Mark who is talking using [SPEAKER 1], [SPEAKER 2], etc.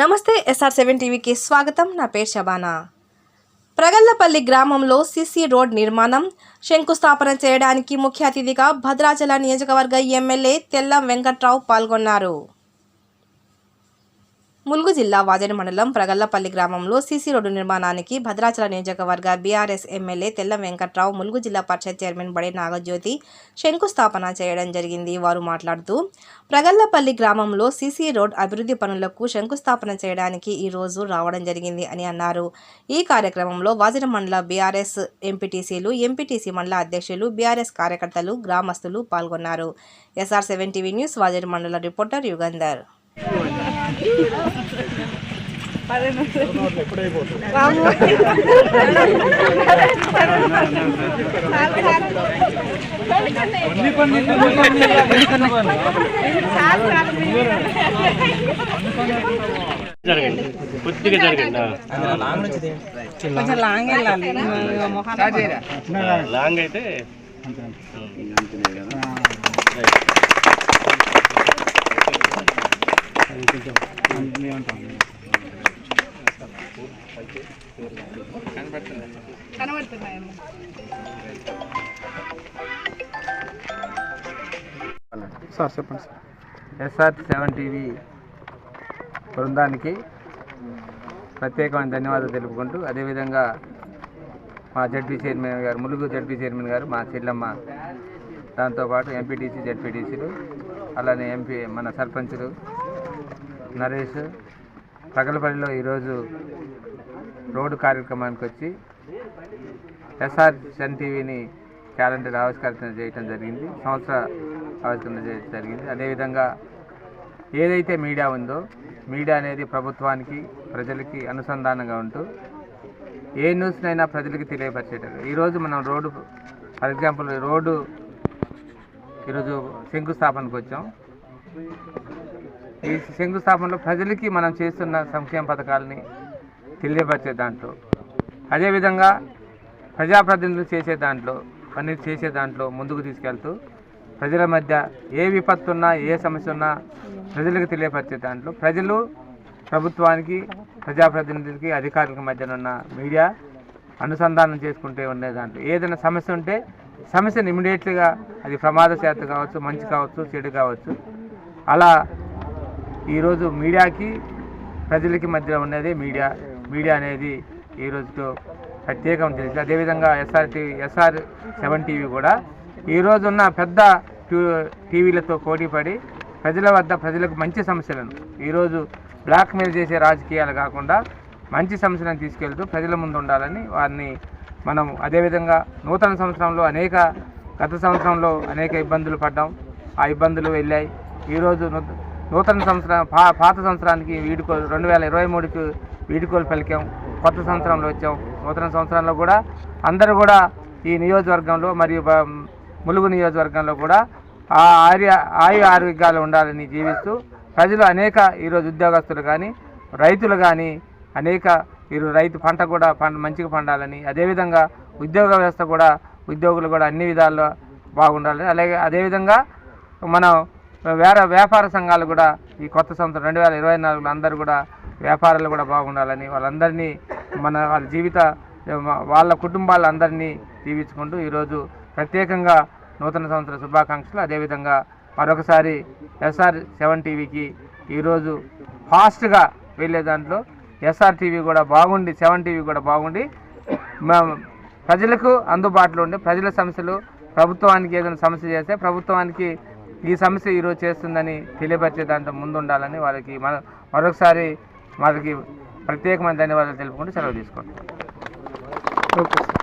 [SPEAKER 1] నమస్తే SR seven టీవీకి స్వాగతం. నా పేరు శబానా. ప్రగల్లపల్లి గ్రామంలో సిసి రోడ్ నిర్మాణం శంకుస్థాపన చేయడానికి ముఖ్య అతిథిగా భద్రాచల నియోజకవర్గ ఎమ్మెల్యే తెల్లం వెంకట్రావు పాల్గొన్నారు. ములుగు జిల్లా వాజేడు మండలం ప్రగల్లపల్లి గ్రామంలో సీసీ రోడ్డు నిర్మాణానికి భద్రాచల నియోజకవర్గ బీఆర్ఎస్ ఎమ్మెల్యే తెల్ల వెంకట్రావు ములుగు జిల్లా పరిషత్ చైర్మన్ బడే నాగజ్యోతి శంకుస్థాపన చేయడం జరిగింది. వారు మాట్లాడుతూ ప్రగల్లపల్లి గ్రామంలో సీసీ రోడ్ అభివృద్ధి పనులకు శంకుస్థాపన చేయడానికి ఈ రోజు రావడం జరిగింది అని అన్నారు. ఈ కార్యక్రమంలో వాజేడు మండల బీఆర్ఎస్ ఎంపీటీసీలు ఎంపీటీసీ మండల అధ్యక్షులు బీఆర్ఎస్ కార్యకర్తలు గ్రామస్తులు పాల్గొన్నారు. SR seven TV news Wazeedu మండల రిపోర్టర్ యుగంధర్.
[SPEAKER 2] జరగండి కొద్దిగా జరగండి
[SPEAKER 3] కొంచెం లాంగ్ వెళ్ళాలి.
[SPEAKER 2] లాంగ్ అయితే
[SPEAKER 4] సార్ చెప్పండి సార్.
[SPEAKER 5] ఎస్ఆర్ సెవెన్ టీవీ బృందానికి ప్రత్యేకమైన ధన్యవాదాలు తెలుపుకుంటూ అదేవిధంగా మా జడ్పీ చైర్మన్ గారు ములుగు జడ్పీ చైర్మన్ గారు మా చెల్లమ్మ దాంతోపాటు ఎంపీటీసీ జడ్పీటీసీలు అలానే ఎంపీ మన సర్పంచులు నరేష్ తగలపల్లిలో ఈరోజు రోడ్డు కార్యక్రమానికి వచ్చి ఎస్ఆర్ సన్ టీవీని క్యాలెండర్ ఆవిష్కరణ చేయడం జరిగింది సంవత్సర ఆవిష్కరణ చేయడం జరిగింది. అదేవిధంగా ఏదైతే మీడియా ఉందో మీడియా అనేది ప్రభుత్వానికి ప్రజలకి అనుసంధానంగా ఉంటూ ఏ న్యూస్నైనా ప్రజలకి తెలియపరిచేటట్టు. ఈరోజు మనం రోడ్డు ఫర్ ఎగ్జాంపుల్ రోడ్డు ఈరోజు శంకుస్థాపనకు వచ్చాం. ఈ శంకుస్థాపనలో ప్రజలకి మనం చేస్తున్న సంక్షేమ పథకాలని తెలియపరిచే దాంట్లో. అదేవిధంగా ప్రజాప్రతినిధులు చేసే దాంట్లో పని చేసే దాంట్లో ముందుకు తీసుకెళ్తూ ప్రజల మధ్య ఏ విపత్తు ఉన్నా ఏ సమస్య ఉన్నా ప్రజలకు తెలియపరిచే దాంట్లో ప్రజలు ప్రభుత్వానికి ప్రజాప్రతినిధులకి అధికారులకి మధ్యన ఉన్న మీడియా అనుసంధానం చేసుకుంటే ఉండే దాంట్లో. ఏదైనా సమస్య ఉంటే సమస్యను ఇమీడియట్లీగా అది ప్రమాదశాత్తు కావచ్చు మంచి కావచ్చు చెడు కావచ్చు అలా ఈరోజు మీడియాకి ప్రజలకి మధ్య ఉన్నదే మీడియా. మీడియా అనేది ఈ రోజుతో ప్రత్యేకం తెలిసింది. అదేవిధంగా SR TV SR seven TV కూడా ఈ ఉన్న పెద్ద టీవీలతో పోటీపడి ప్రజల వద్ద ప్రజలకు మంచి సమస్యలను ఈరోజు బ్లాక్మెయిల్ చేసే రాజకీయాలు కాకుండా మంచి సమస్యలను తీసుకెళ్తూ ప్రజల ముందు ఉండాలని వారిని మనం అదేవిధంగా నూతన సంవత్సరంలో అనేక గత సంవత్సరంలో అనేక ఇబ్బందులు పడ్డాం. ఆ ఇబ్బందులు వెళ్ళాయి. ఈరోజు నూతన సంవత్సరం పా పాత సంవత్సరానికి వీడుకోలు రెండు వేల ఇరవై మూడుకి వీడుకోలు పలికాం కొత్త సంవత్సరంలో వచ్చాం. నూతన సంవత్సరంలో కూడా అందరూ కూడా ఈ నియోజకవర్గంలో మరియు ములుగు నియోజకవర్గంలో కూడా ఆ ఆర్య ఆయు ఆరోగ్యాలు ఉండాలని జీవిస్తూ ప్రజలు అనేక ఈరోజు ఉద్యోగస్తులు కానీ రైతులు కానీ అనేక ఈరోజు రైతు పంట కూడా పంట మంచిగా పండాలని అదేవిధంగా ఉద్యోగ వ్యవస్థ కూడా ఉద్యోగులు కూడా అన్ని విధాల్లో బాగుండాలని అలాగే అదేవిధంగా మనం వేరే వ్యాపార సంఘాలు కూడా ఈ కొత్త సంవత్సరం రెండు వేల ఇరవై నాలుగులో అందరూ కూడా వ్యాపారాలు కూడా బాగుండాలని వాళ్ళందరినీ మన వాళ్ళ జీవిత వాళ్ళ కుటుంబాలందరినీ జీవించుకుంటూ ఈరోజు ప్రత్యేకంగా నూతన సంవత్సర శుభాకాంక్షలు. అదేవిధంగా మరొకసారి ఎస్ఆర్ సెవెన్ టీవీకి ఈరోజు ఫాస్ట్గా వెళ్ళే దాంట్లో ఎస్ఆర్ టీవీ కూడా బాగుండి సెవెన్ టీవీ కూడా బాగుండి. ప్రజలకు అందుబాటులో ఉండి ప్రజల సమస్యలు ప్రభుత్వానికి ఏదైనా సమస్య చేస్తే ప్రభుత్వానికి ఈ సమస్య ఈరోజు చేస్తుందని తెలియపరిచే దాంట్లో ముందు ఉండాలని వాళ్ళకి మన మరొకసారి వాళ్ళకి ప్రత్యేకమైన ధన్యవాదాలు తెలుపుకుంటూ సెలవు తీసుకుంటాం
[SPEAKER 4] ఓకే